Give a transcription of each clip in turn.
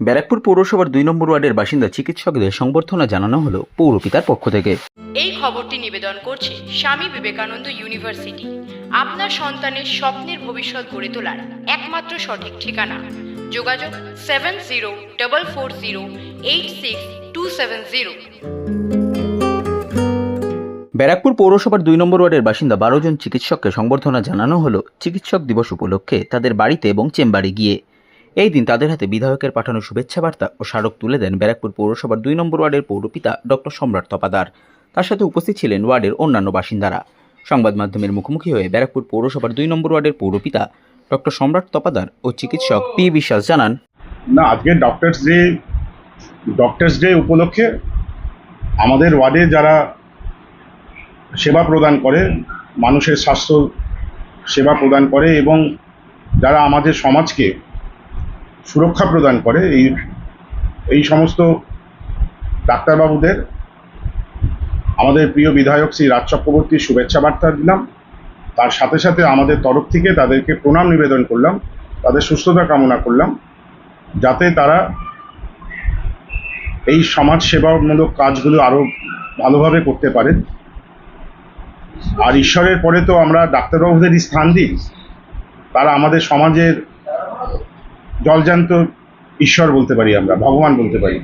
ব্যারাকপুর পৌরসভার দুই নম্বর ওয়ার্ডের বাসিন্দা চিকিৎসকদের সংবর্ধনা জানানো হলো পৌরপিতার পক্ষ থেকে। এই খবরটি নিবেদন করছে স্বামী বিবেকানন্দ ইউনিভার্সিটি। আপনার সন্তানের স্বপ্নের ভবিষ্যৎ গড়ে তোলার একমাত্র সঠিক ঠিকানা। যোগাযোগ seven zero double four zero eight six two seven zero. Barrackpore পৌরসভার দুই নম্বর ওয়ার্ডের বাসিন্দা বারো জন চিকিৎসককে সংবর্ধনা জানানো হলো। চিকিৎসক দিবস উপলক্ষে তাদের বাড়িতে এবং চেম্বারে গিয়ে এই দিন তাদের হাতে বিধায়কের পাঠানো শুভেচ্ছা বার্তা ও স্মারক তুলে দেন ব্যারাকপুর পৌরসভার দুই নম্বর ওয়ার্ডের পৌরপিতা ডক্টর সম্রাট তপাদার। তার সাথে উপস্থিত ছিলেন ওয়ার্ডের অন্যান্য বাসিন্দারা। সংবাদ মাধ্যমের মুখোমুখি হয়ে ব্যারাকপুর পৌরসভার দুই নম্বর ওয়ার্ডের পৌরপিতা ডক্টর সম্রাট তপাদার ও চিকিৎসক পি বিশ্বাস জানান, না, আজকে ডক্টরস ডে ডক্টরস ডে উপলক্ষে আমাদের ওয়ার্ডে যারা সেবা প্রদান করে, মানুষের স্বাস্থ্য সেবা প্রদান করে এবং যারা আমাদের সমাজকে সুরক্ষা প্রদান করে, এই এই সমস্ত ডাক্তারবাবুদের আমাদের প্রিয় বিধায়ক শ্রী রাজ চক্রবর্তীর শুভেচ্ছা বার্তা দিলাম। তার সাথে সাথে আমাদের তরফ থেকে তাদেরকে প্রণাম নিবেদন করলাম, তাদের সুস্থতা কামনা করলাম, যাতে তারা এই সমাজ সেবামূলক কাজগুলো আরও ভালোভাবে করতে পারেন। আর ঈশ্বরের পরে তো আমরা ডাক্তারবাবুদেরই স্থান দিই, তারা আমাদের সমাজের জলজান্ত ঈশ্বর বলতে পারি আমরা, ভগবান বলতে পারি,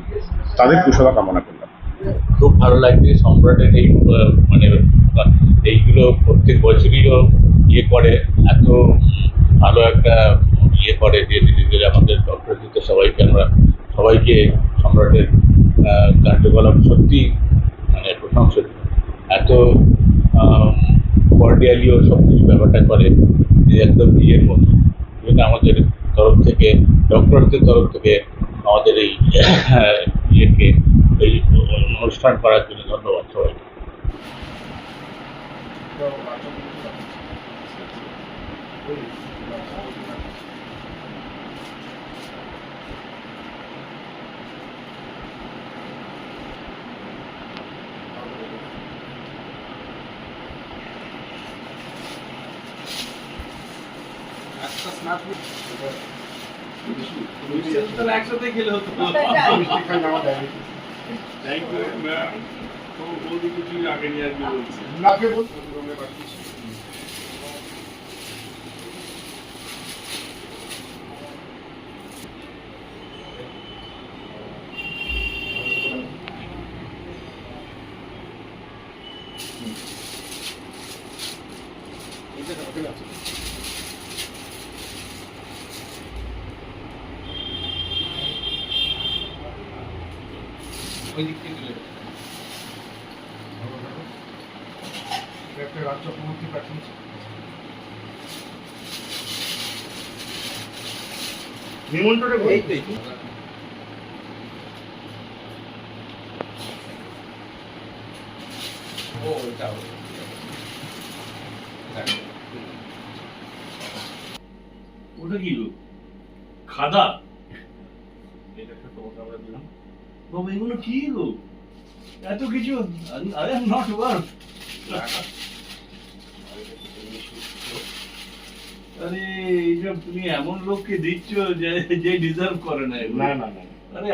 তাদের কুশলা কামনা করলাম। খুব ভালো লাগছে সম্রাটের এই মানে এইগুলো প্রত্যেক বছরই ইয়ে করে, এত ভালো একটা ইয়ে করে যে নিজেদের আমাদের দিতে সবাইকে আমরা, সবাইকে সম্রাটের কার্যকলাপ সত্যি মানে প্রশংসনীয় এত কর্ডিয়ালিও সব কিছু ব্যাপারটা করে যে একদম নিজের মতো। আমাদের তরফ থেকে ডক্টরদের তরফ থেকে আমাদের এই ইয়েকে এই অনুষ্ঠান করার জন্য ধন্যবাদ সবাইকে। একসাথে গেলে হতো থ্যাংক ইউ ম্যাম বৌদি কিছু আগে নিয়ে আসবে বলছি ওই দিক থেকে একটা রাজ্য চক্রবর্তী পাঠিয়েছে ওটা কি খাদা? এটা একটা আমরা দিলাম। বাবা এগুলো কি গো? এত কিছু আরে নট ওয়ার্ক আরে এইসব তুমি এমন লোককে দিচ্ছ যে যে ডিজার্ভ করে না না না আরে